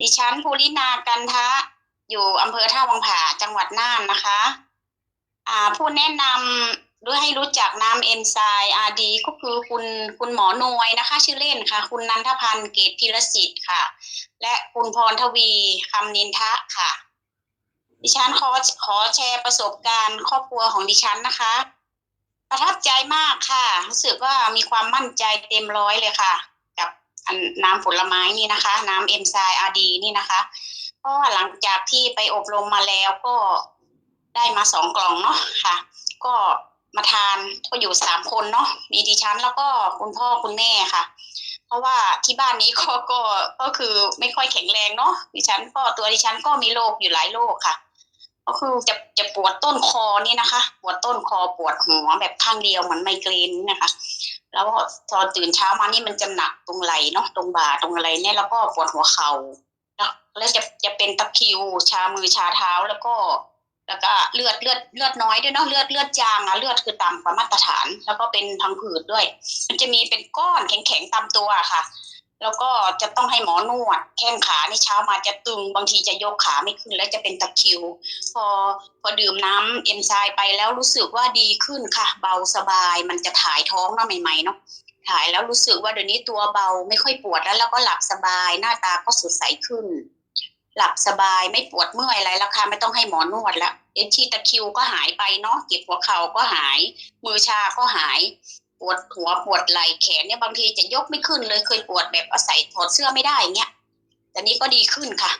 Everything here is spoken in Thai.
ดิฉันภูรินากันทะ อยู่อำเภอท่าวังผาจังหวัดน่านนะคะ อ่าผู้แนะนำด้วยให้รู้จักน้ำเอนไซม์อาดีก็คือคุณคุณหมอนวยนะคะ ชื่อเล่นค่ะ คุณนันทพันธ์เกตพิรสิทธิ์ค่ะ และคุณพรทวีคำนินทะค่ะ ดิฉันขอขอแชร์ประสบการณ์ครอบครัวของดิฉันนะคะ ประทับใจมากค่ะ รู้สึกว่ามีความมั่นใจเต็มร้อยเลยค่ะ น้ำผลไม้นี่นะคะ น้ำเอนไซม์อาดีนี่นะคะเพราะว่าหลังจากที่ไปอบรมมาแล้วก็ได้มาสองกล่องเนาะค่ะ ก็มาทานก็อยู่สามคนเนาะมีดิฉันแล้วก็คุณพ่อคุณแม่ค่ะ เพราะว่าที่บ้านนี้ก็ก็ก็คือไม่ค่อยแข็งแรงเนาะดิฉันก็ตัวดิฉันก็มีโรคอยู่หลายโรคค่ะ ก็คือจะจะปวดต้นคอนี่นะคะ ปวดต้นคอปวดหัวแบบข้างเดียวเหมือนไมเกรนนะคะ แล้วพอตอนตื่นเช้ามานี่มันจะหนักตรงไหลเนาะตรงบ่าตรงอะไรเนี่ยแล้วก็ปวดหัวเข่าแล้วจะจะเป็นตะคิว ชามือชาเท้าแล้วก็ แล้วก็เลือดเลือดเลือดน้อยด้วยเนาะเลือดเลือดจางอะเลือดคือต่ำกว่ามาตรฐาน แล้วก็เป็นพังผืดด้วย มันจะมีเป็นก้อนแข็งๆตามตัวค่ะ แล้วก็จะต้องให้หมอนวดแข้งขาในเช้ามาจะตึงบางทีจะยกขาไม่ขึ้น แล้วจะเป็นตะคิว พอพอดื่มน้ำเอนไซม์ไปแล้วรู้สึกว่าดีขึ้นค่ะ เบาสบายมันจะถ่ายท้องเนาะใหม่ๆเนาะถ่ายแล้วรู้สึกว่าเดี๋ยวนี้ตัวเบาไม่ค่อยปวดแล้วแล้วก็หลับสบายหน้าตาก็สดใสขึ้น หลับสบายไม่ปวดเมื่อยอะไรแล้วค่ะไม่ต้องให้หมอนวดแล้วเอ็นที่ตะคิวก็หายไปเนาะเจ็บหัวเข่าก็หาย มือชาก็หาย ปวดหัวปวดไหล่แขนเนี่ยบางทีจะยกไม่ขึ้นเลยเคยปวดแบบอาศัยถอดเสื้อไม่ได้อย่างเงี้ยแต่นี้ก็ดีขึ้นค่ะ